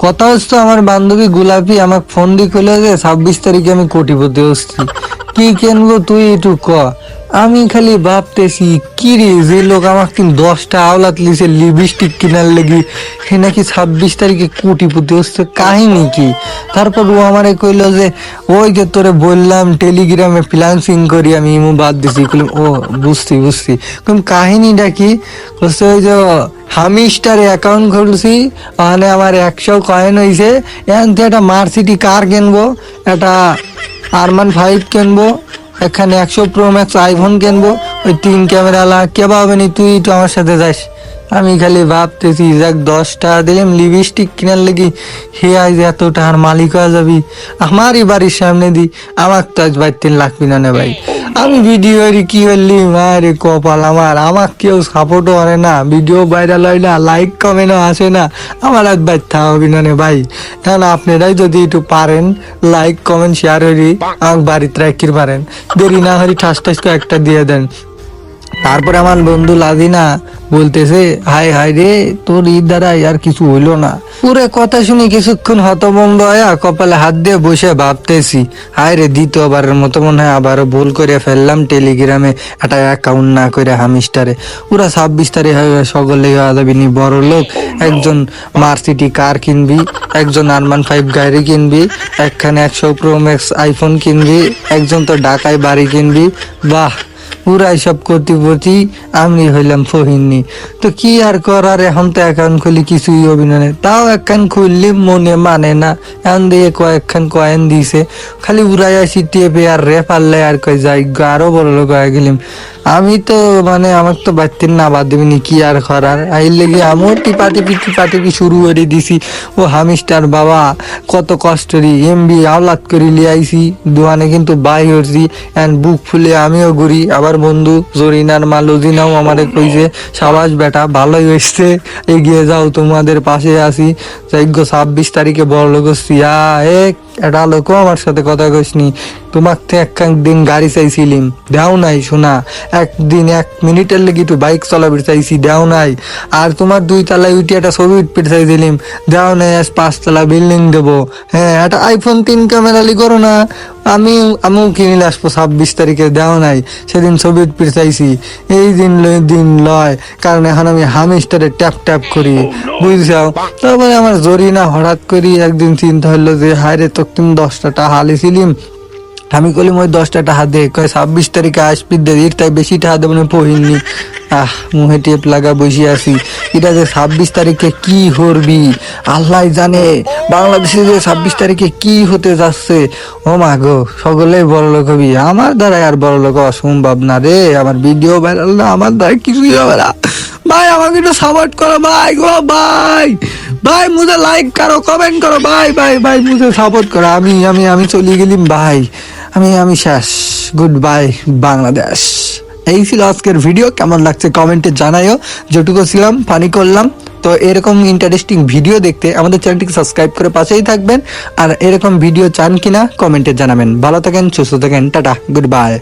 কথা হচ্ছে আমার বান্ধবী গোলাপি আমাকে ফোন দিয়ে কইলো যে ছাব্বিশ তারিখে আমি কোটিপতি হচ্ছি। কি কিনবো তুই একটু ক। আমি খালি ভাবতেছি কি রে যে লোক আমাকে কিন্তু দশটা আওলাত লিছে লিপস্টিক কেনার লেগে, সে নাকি ছাব্বিশ তারিখে কোটিপতি হচ্ছে কাহিনী কি? তারপর ও আমারে কইলো যে, ওই যে তোরে বললাম টেলিগ্রামে ফ্রিলান্সিং করি, আমি ইমু বাদ দিছি। ও, বুঝছি বুঝছি। কাহিনীটা কি? হচ্ছে ওই যে হামিস্টারে অ্যাকাউন্ট খুলছি মানে আমার একশো কয়েন হয়েছে এখান একটা মার্সিটি কার কিনবো, একটা আরমান ফাইভ কিনবো এখানে একশো প্রো ম্যাক্স আইফোন কিনবো। ওই তিন ক্যামেরা ক্যামেরালা কে হবে নি তুই? তো আমার সাথে যাস। আমি খালি ভাবতেছি, যাক দশ টাকা দিলাম লিপস্টিক কেনার লেগে। হে আজ এত টাকার মালিক হয়ে যাবি? আমারই বাড়ির সামনে দি। আমার তো আজ বাইর তিন লাগবি নে ভাই। আমি ভিডিও কি করলি মারে কপাল আমার। আমার কেউ সাপোর্টও করে না। ভিডিও ভাইরাল হয় না লাইক কমেন্টও আসে না। আমার আজ ব্যথা হবে না ভাই। এখন আপনারাই যদি একটু পারেন লাইক কমেন্ট শেয়ার হরি আমার বাড়িতে রাখির পারেন। দেরি না হরি ঠাস ঠাস একটা দিয়ে দেন। তারপরে আমার বন্ধু লাদিনা বলতেছে হাই হাই রে, তোর ঈদ দ্বারা আর কিছু হইল না। পুরে কথা শুনে কিছুক্ষণ হতবম্ব হয়ে কপালে হাত দিয়ে বসে ভাবতেছি হাই রে, দ্বিতীয়বারের মতো মনে হয় আবারও ভুল করে ফেললাম টেলিগ্রামে একটা অ্যাকাউন্ট না করে হামিস্টারে পুরা ছাব্বিশ তারিখ হয়ে সকলে হওয়া বড় লোক, একজন মার্সিটি কার কিনবি, একজন আরমান ফাইভ গাড়ি কিনবি, একখানে একশো প্রো ম্যাক্স আইফোন কিনবি, একজন তো ঢাকায় বাড়ি কিনবি। বাহ! পুরাই সব করতে করতে আমি হইলাম ফহিননি তো কি আর করার এখন তো অ্যাকাউন্ট খুলি কিছুই অভিনয় না তাও একখান খুললি মনে মানে না। এখন দিয়ে কয়েকখান কয়েন দিছে। খালি উড়াই সিটিয়ে পেয়ে আর রে পারলে আর কয় যাই। গো, আরও বড় লোক হয়ে গেলিম। আমি তো মানে আমার তো বাড়তির না বাদ দেবিনি কি আর করার? আইল লেগে আমার টিপা টিপি টিপা শুরু করে দিছি। ও হামিস্টার বাবা, কত কষ্ট কষ্টরি এমবি আওলাদ করে লিয়াইছি দোকানে কিন্তু বাই হচ্ছি এন্ড বুক ফুলে আমিও ঘুরি। আবার বন্ধু, জরিনার মা লজিনাও আমারে কইছে, সাবাস বেটা, ভালোই হয়েছে এগিয়ে যাও, তোমাদের পাশে আসি যজ্ঞ ছাব্বিশ তারিখে বড় লোক সিয়া এক এটা লোকও আমার সাথে কথা কইসনি। তোমার তো একখান দিন গাড়ি চাইছিলিম। দেও নাই শোনা একদিন এক মিনিটের লেগে একটু বাইক চলাবির চাইছি, দেও নাই। আর তোমার দুই তলায় উঠে একটা ছবি উঠপিট চাইছিলিম। দেও নাই, আজ পাঁচতলা বিল্ডিং দেবো। হ্যাঁ একটা আইফোন তিন ক্যামেরালি করো না। আমি, আমিও কিনিলে আসব ছাব্বিশ তারিখে, দেও নাই। সেদিন ছবি উঠপিট চাইছি। এই দিন দিন লয়। কারণ এখন আমি হামিস্টারে ট্যাপ ট্যাপ করি। বুঝছাও? তারপরে আমার জরিনা হঠাৎ করি একদিন চিন্তা হলো যে, হায় রে, তো তুমি দশটা টাকা হালিছিলিম আমি কইলাম, ওই দশটা টাকা দে। কয়, ছাব্বিশ তারিখে আসবি দে তাই বেশি টাকা দেবো না আহ, মুহে টেপ লাগা বসে আছি। এটা যে ছাব্বিশ তারিখে কি করবি? আল্লাহ জানে, বাংলাদেশে যে ছাব্বিশ তারিখে কি হতে যাচ্ছে। ও মা গো সকলেই বড় লোক হবি। আমার দ্বারা আর বড় লোক অসম্ভব না রে। আমার ভিডিও ভাইরাল না, আমার দ্বারা কিছুই হবে না। ভাই, আমাকে একটু সাপোর্ট করো, ভাই গো, ভাই। ভাই, মুঝে লাইক করো কমেন্ট করো। ভাই ভাই ভাই, মুঝে সাপোর্ট করো। আমি আমি আমি চলে গেলিম, ভাই। আমি আমি শেষ। গুড বাই বাংলাদেশ এই ছিল আজকের ভিডিও কেমন লাগছে কমেন্টে জানাইও। যেটুকু ছিলাম ফানি করলাম। তো এরকম ইন্টারেস্টিং ভিডিও দেখতে আমাদের চ্যানেলটিকে সাবস্ক্রাইব করে পাশেই থাকবেন। আর এরকম ভিডিও চান কিনা কমেন্টে জানাবেন। ভালো থাকেন, সুস্থ থাকেন। Tata good bye